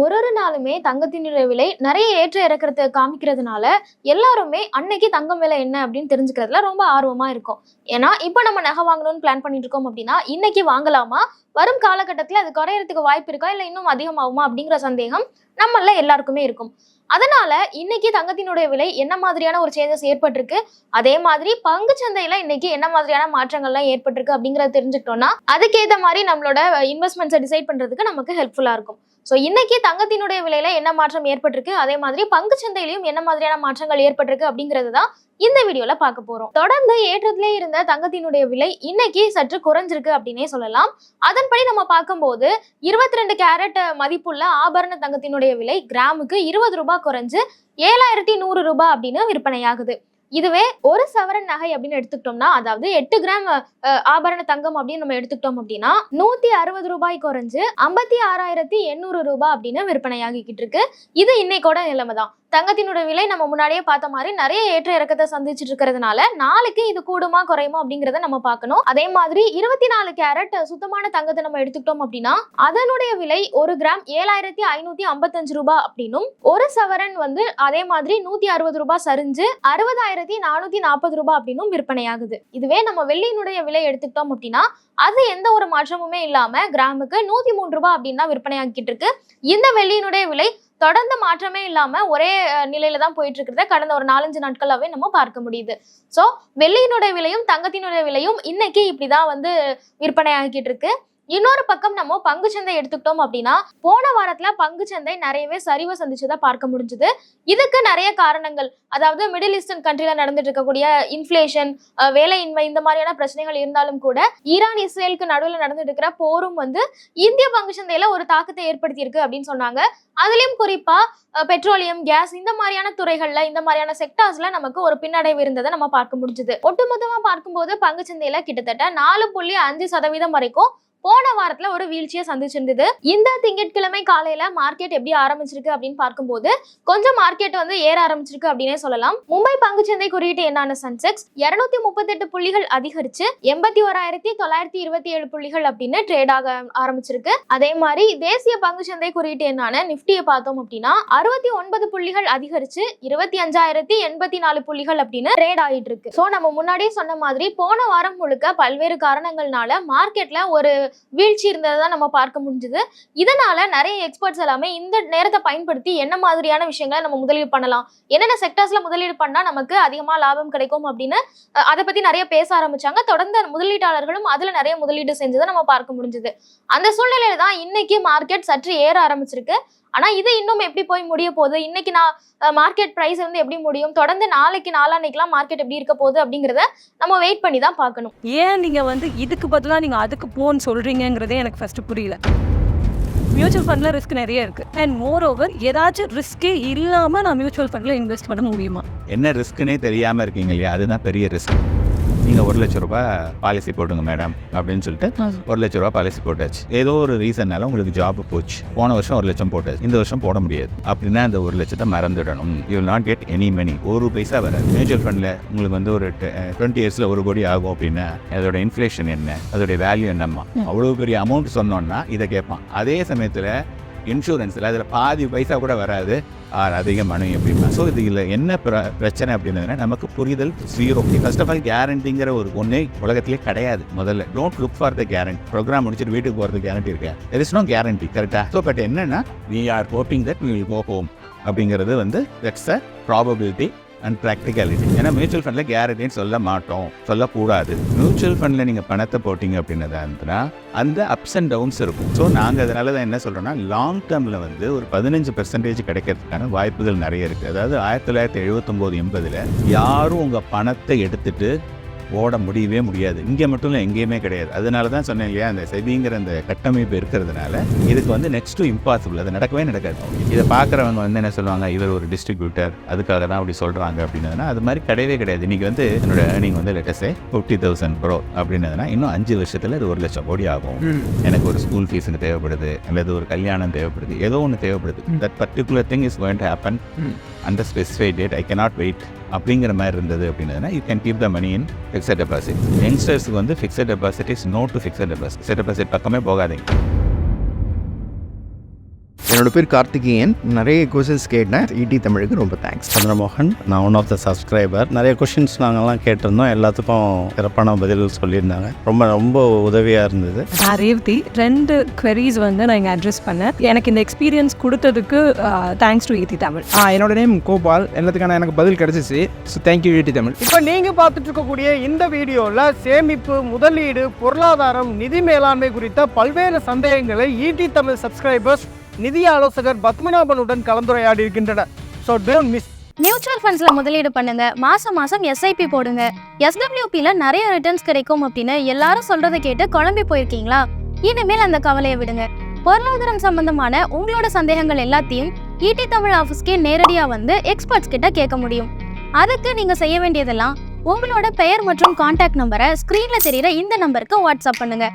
ஒரு ஒரு நாளுமே தங்கத்தினுடைய விலை நிறைய ஏற்ற இறக்கிறத காமிக்கிறதுனால எல்லாருமே அன்னைக்கு தங்கம் விலை என்ன அப்படின்னு தெரிஞ்சுக்கிறதுல ரொம்ப ஆர்வமா இருக்கும். ஏன்னா இப்போ நம்ம நகை வாங்கணும்னு பிளான் பண்ணிட்டு இருக்கோம் அப்படின்னா இன்னைக்கு வாங்கலாமா? வரும் காலகட்டத்தில் அது குறையறதுக்கு வாய்ப்பு இருக்கா இல்லை இன்னும் அதிகமாகுமா அப்படிங்கிற சந்தேகம் நம்மள எல்லாருக்குமே இருக்கும். அதனால இன்னைக்கு தங்கத்தினுடைய விலை என்ன மாதிரியான ஒரு சேஞ்சஸ் ஏற்பட்டிருக்கு? அதே மாதிரி பங்கு சந்தையில இன்னைக்கு என்ன மாதிரியான மாற்றங்கள்லாம் ஏற்பட்டிருக்கு அப்படிங்கறத தெரிஞ்சுக்கிட்டோம்னா அதுக்கேற்ற மாதிரி நம்மளோட இன்வெஸ்ட்மெண்ட்ஸை டிசைட் பண்றதுக்கு நமக்கு ஹெல்ப்ஃபுல்லா இருக்கும். ஸோ இன்னைக்கு தங்கத்தினுடைய விலையில என்ன மாற்றம் ஏற்பட்டிருக்கு? அதே மாதிரி பங்கு சந்தையிலையும் என்ன மாதிரியான மாற்றங்கள் ஏற்பட்டிருக்கு அப்படிங்கிறது தான் இந்த வீடியோல பார்க்க போறோம். தொடர்ந்து ஏற்றத்திலே இருந்த தங்கத்தினுடைய விலை இன்னைக்கு சற்று குறைஞ்சிருக்கு அப்படின்னே சொல்லலாம். அதன்படி நம்ம பார்க்கும்போது இருபத்தி ரெண்டு கேரட் மதிப்புள்ள ஆபரண தங்கத்தினுடைய விலை கிராமுக்கு இருபது ரூபாய் குறைஞ்சு ஏழாயிரத்தி நூறு ரூபாய் அப்படின்னு விற்பனையாகுது. இதுவே ஒரு சவரன் நகை அப்படின்னு எடுத்துக்கிட்டோம்னா அதாவது எட்டு கிராம் ஆபரண தங்கம் அப்படின்னு நம்ம எடுத்துக்கிட்டோம் அப்படின்னா நூத்தி அறுபது ரூபாய் குறைஞ்சு ஐம்பத்தி ஆறாயிரத்தி எண்ணூறு ரூபாய் அப்படின்னு விற்பனையாகிக்கிட்டு இருக்கு. இது இன்னைக்கோட நிலைமை தான். தங்கத்தினோட விலை நம்ம முன்னாடியே பார்த்த மாதிரி நிறைய ஏற்ற இறக்கத்தை சந்திச்சுட்டு இருக்கிறதுனால நாளைக்கு இது கூடுமா குறையுமா அப்படிங்கிறத நம்ம பார்க்கணும். அதே மாதிரி இருபத்தி நாலு கேரட் சுத்தமான தங்கத்தை நம்ம எடுத்துக்கிட்டோம் அப்படின்னா அதனுடைய விலை ஒரு கிராம் ஏழாயிரத்தி ஐநூத்தி ஐம்பத்தஞ்சு ரூபாய் அப்படின்னும் ஒரு சவரன் வந்து அதே மாதிரி நூத்தி அறுபது ரூபாய் சரிஞ்சு அறுபதாயிரம் அறுபதாயிரத்தி நானூத்தி நாற்பது ரூபாய் அப்படின்னும் விற்பனையாகுது. இதுவே நம்ம வெள்ளியினுடைய விலை எடுத்துக்கிட்டோம் அப்படின்னா அது எந்த ஒரு மாற்றமுமே இல்லாம கிராமுக்கு நூத்தி மூணு ரூபாய் அப்படின்னு தான் விற்பனையாக்கிட்டு இருக்கு. இந்த வெள்ளியினுடைய விலை தொடர்ந்து மாற்றமே இல்லாம ஒரே நிலையில தான் போயிட்டு இருக்கிறத கடந்த ஒரு நாலஞ்சு நாட்களாவே நம்ம பார்க்க முடியுது. ஸோ வெள்ளியினுடைய விலையும் தங்கத்தினுடைய விலையும் இன்னைக்கு இப்படிதான் வந்து விற்பனை ஆகிட்டு இருக்கு. இன்னொரு பக்கம் நம்ம பங்குச்சந்தை எடுத்துக்கிட்டோம் அப்படின்னா போன வாரத்துல பங்குச்சந்தை நிறையவே சரிவை சந்திச்சதை பார்க்க முடிஞ்சுது. இதுக்கு நிறைய காரணங்கள் அதாவது மிடில் ஈஸ்டர்ன் கண்ட்ரில நடந்துட்டு இருக்கக்கூடிய இன்ஃபிளேஷன் வேலையின்மை இந்த மாதிரியான பிரச்சனைகள் இருந்தாலும் கூட ஈரான் இஸ்ரேலுக்கு நடுவில் நடந்துட்டு இருக்கிற போரும் வந்து இந்திய பங்குச்சந்தையில ஒரு தாக்கத்தை ஏற்படுத்தியிருக்கு அப்படின்னு சொன்னாங்க. அதுலயும் குறிப்பா பெட்ரோலியம் கேஸ் இந்த மாதிரியான துறைகள்ல இந்த மாதிரியான செக்டார்ஸ்ல நமக்கு ஒரு பின்னடைவு இருந்ததை நம்ம பார்க்க முடிஞ்சுது. ஒட்டுமொத்தமா பார்க்கும்போது பங்குச்சந்தையில கிட்டத்தட்ட நாலு புள்ளி அஞ்சு சதவீதம் வரைக்கும் போன வாரத்துல ஒரு வீழ்ச்சியை சந்திச்சிருந்தது. இந்த திங்கட்கிழமை காலையில மார்க்கெட் எப்படி ஆரம்பிச்சிருக்கு அப்படின்னு பார்க்கும்போது கொஞ்சம் மார்க்கெட் வந்து ஏற ஆரம்பிச்சிருக்கு அப்படின்னே சொல்லலாம். மும்பை பங்குச்சந்தை குறியீட்டு என்னான சென்செக்ஸ் இருநூத்தி முப்பத்தெட்டு புள்ளிகள் அதிகரிச்சு எண்பத்தி ஓராயிரத்தி தொள்ளாயிரத்தி இருபத்தி ஏழு புள்ளிகள் அப்படின்னு ட்ரேட் ஆக ஆரம்பிச்சிருக்கு. அதே மாதிரி தேசிய பங்குச்சந்தை குறியீட்டு என்னான நிப்டியை பார்த்தோம் அப்படின்னா அறுபத்தி ஒன்பது புள்ளிகள் அதிகரிச்சு இருபத்தி அஞ்சாயிரத்தி எண்பத்தி நாலு புள்ளிகள் அப்படின்னு ட்ரேட் ஆகிட்டு இருக்கு. ஸோ நம்ம முன்னாடியே சொன்ன மாதிரி போன வாரம் முழுக்க பல்வேறு காரணங்கள்னால மார்க்கெட்ல ஒரு வீழ்ச்சி இருந்ததை தான் நம்ம பார்க்க முடிஞ்சுது. இதனால நிறைய எக்ஸ்பர்ட்ஸ் எல்லாமே இந்த நேரத்தை பயன்படுத்தி என்ன மாதிரியான விஷயங்களை நம்ம முதலீடு பண்ணலாம். என்னென்ன செக்டர்ஸ்ல முதலீடு பண்ணா நமக்கு அதிகமா லாபம் கிடைக்கும் அப்படின்னு அதை பத்தி நிறைய பேச ஆரம்பிச்சாங்க. தொடர்ந்து முதலீட்டாளர்களும் அதுல நிறைய முதலீடு செஞ்சதை நம்ம பார்க்க முடிஞ்சது. அந்த சூழ்நிலையில தான் இன்னைக்கு மார்க்கெட் சற்று ஏற ஆரம்பிச்சிருக்கு. ஆனா இது இன்னும் எப்படி போய் முடிய போகுது? இன்னைக்கு நான் மார்க்கெட் பிரைஸ் வந்து எப்படி முடியும்? தொடர்ந்து நாளைக்கு நாளான்னைக்கெல்லாம் மார்க்கெட் எப்படி இருக்க போகுது? அப்படிங்கறத நம்ம வெயிட் பண்ணி தான் பார்க்கணும். ஏன் நீங்கள் வந்து இதுக்கு பதிலாக நீங்கள் அதுக்கு போன்னு சொல்கிறீங்கங்கிறதே எனக்கு ஃபஸ்ட்டு புரியல. மியூச்சுவல் ஃபண்டில் ரிஸ்க் நிறைய இருக்குது அண்ட் மோர் ஓவர் ஏதாச்சும் ரிஸ்க்கே இல்லாமல் நான் மியூச்சுவல் ஃபண்டில் இன்வெஸ்ட் பண்ண முடியுமா? என்ன ரிஸ்க்குனே தெரியாமல் இருக்கீங்க இல்லையா? அதுதான் பெரிய ரிஸ்க் நீங்கள் ஒரு லட்ச ரூபாய் பாலிசி போடுங்க மேடம் அப்படின்னு சொல்லிட்டு ஒரு லட்ச ரூபாய் பாலிசி போட்டாச்சு. ஏதோ ஒரு ரீசன்னால உங்களுக்கு ஜாப் போச்சு. போன வருஷம் ஒரு லட்சம் போட்டாச்சு. இந்த வருஷம் போட முடியாது. அப்படின்னா அந்த ஒரு லட்சத்தை மறந்துடணும். You not get any money ஒரு பைசா வராது. மியூச்சுவல் ஃபண்டில் உங்களுக்கு வந்து ஒரு டுவெண்ட்டி இயர்ஸில் ஒரு கோடி ஆகும் அப்படின்னா அதோட இன்ஃப்ளேஷன் என்ன? அதோடைய வேல்யூ என்னம்மா? அவ்வளோ பெரிய அமௌண்ட் சொன்னோன்னா இதை கேட்பான். அதே சமயத்தில் இன்சூரன்ஸில் அதில் பாதி பைசா கூட வராது. ஆர் அதிக மணி ஸோ இது இல்லை என்ன பிர பிரச்சனை அப்படின்னா நமக்கு புரிதல் ஜீரோ ஃபர்ஸ்ட் ஆஃப் ஆல் கேரண்டிங்கிற ஒரு ஒன்றே உலகத்திலே கிடையாது முதல்ல. Don't look for the guarantee program முடிச்சுட்டு வீட்டுக்கு போகிறது கேரண்டி இருக்கா? தெர் இஸ் நோ கேரண்டி கரெக்டாக ஸோ பட் என்னன்னா we are hoping that will go home அப்படிங்கிறது வந்து that's a probability and practicality ஏன்னா மியூச்சுவல் ஃபண்டில் கேரண்டின்னு சொல்ல மாட்டோம் சொல்லக்கூடாது. மியூச்சுவல் ஃபண்டில் நீங்கள் பணத்தை போட்டிங்க அப்படின்னதா இருந்துன்னா அந்த அப்ஸ் அண்ட் டவுன்ஸ் இருக்கும். ஸோ நாங்கள் அதனால தான் என்ன சொல்கிறோம்னா லாங் டேர்மில் வந்து ஒரு பதினஞ்சு பெர்சன்டேஜ் கிடைக்கிறதுக்கான வாய்ப்புகள் நிறைய இருக்குது அதாவது ஆயிரத்தி தொள்ளாயிரத்தி எழுபத்தொம்போது எண்பதில் யாரும் உங்கள் பணத்தை எடுத்துகிட்டு ஓட முடியவே முடியாது. இங்கே மட்டும் இல்லை எங்கேயுமே கிடையாது. அதனால தான் சொன்னேன் இல்லையா அந்த செபிங்கிற அந்த கட்டமைப்பு இருக்கிறதுனால இதுக்கு வந்து நெக்ஸ்ட் டு இம்பாசிபிள் அது நடக்கவே நடக்காது. இதை பார்க்குறவங்க வந்து என்ன சொல்லுவாங்க இவர் ஒரு டிஸ்ட்ரிபியூட்டர் அதுக்காக தான் அப்படி சொல்கிறாங்க அப்படின்னதுனா அது மாதிரி கிடையவே கிடையாது. இன்றைக்கி வந்து என்னோட ஏர்னிங் வந்து let's say fifty thousand bro அப்படின்னதுனா இன்னும் அஞ்சு வருஷத்தில் இது ஒரு லட்சம் கோடி ஆகும். எனக்கு ஒரு ஸ்கூல் ஃபீஸுக்கு தேவைப்படுது அல்லது ஒரு கல்யாணம் தேவைப்படுது ஏதோ ஒன்று தேவைப்படுது. That particular thing is going to happen அந்த specify date I cannot wait அப்படிங்கிற மாதிரி இருந்தது அப்படின்னா you can keep the money in fixed deposit யங்ஸ்டர்ஸ்க்கு வந்து fixed deposit is no to fixed deposit fixed deposit பக்கமே போகாதீங்க. என்னோட பேர் கார்த்திகேயன். நிறைய கொஸ்டின்ஸ் கேட்டேன். இடி தமிழுக்கு ரொம்ப தேங்க்ஸ் சந்திரமோகன் நான் ஒன் ஆஃப் த சப்ஸ்கிரைபர் நிறைய கொஷின்ஸ் நாங்கள்லாம் கேட்டிருந்தோம். எல்லாத்துக்கும் சிறப்பான பதில் சொல்லியிருந்தாங்க. ரொம்ப ரொம்ப உதவியாக இருந்தது. நான் ரேவதி. ரெண்டு queries வந்து நான் இங்கே அட்ரஸ் பண்ணேன். எனக்கு இந்த எக்ஸ்பீரியன்ஸ் கொடுத்ததுக்கு தேங்க்ஸ் டு ஈதி தமிழ். ஆ என்னோட நேம் கோபால். எல்லாத்துக்கான எனக்கு பதில் கிடைச்சிச்சு. ஸோ தேங்க்யூ யூடி தமிழ். இப்போ நீங்க பார்த்துட்டு இருக்கக்கூடிய இந்த வீடியோவில் சேமிப்பு முதலீடு பொருளாதாரம் நிதி மேலாண்மை குறித்த பல்வேறு சந்தேகங்களை ஈடி தமிழ் சப்ஸ்கிரைபர்ஸ் நிதி ஆலோசகர் பத்மநாபனுடன் கலந்துரையாடி இருக்கின்றனர் ஸோ டோன்ட் மிஸ் மியூச்சுவல் ஃபண்ட்ஸில் முதலீடு பண்ணுங்க. மாசம் மாசம் எஸ்ஐபி போடுங்க. எஸ்டபிள்யூபியில் நிறைய ரிட்டர்ன்ஸ் கிடைக்கும் அப்படின்னு எல்லாரும் சொல்றதை கேட்டு குழம்பி போயிருக்கீங்களா? இனிமேல் அந்த கவலையை விடுங்க. பொருளாதாரம் சம்பந்தமான உங்களோட சந்தேகங்கள் எல்லாத்தையும் ஈடி தமிழ் ஆஃபீஸ்க்கே நேரடியாக வந்து எக்ஸ்பர்ட்ஸ் கிட்ட கேட்க முடியும். அதுக்கு நீங்கள் செய்ய வேண்டியதெல்லாம் உங்களோட பெயர் மற்றும் கான்டாக்ட் நம்பரை ஸ்க்ரீனில் தெரியிற இந்த நம்பருக்கு வாட்ஸ்அப் பண்ணுங்கள்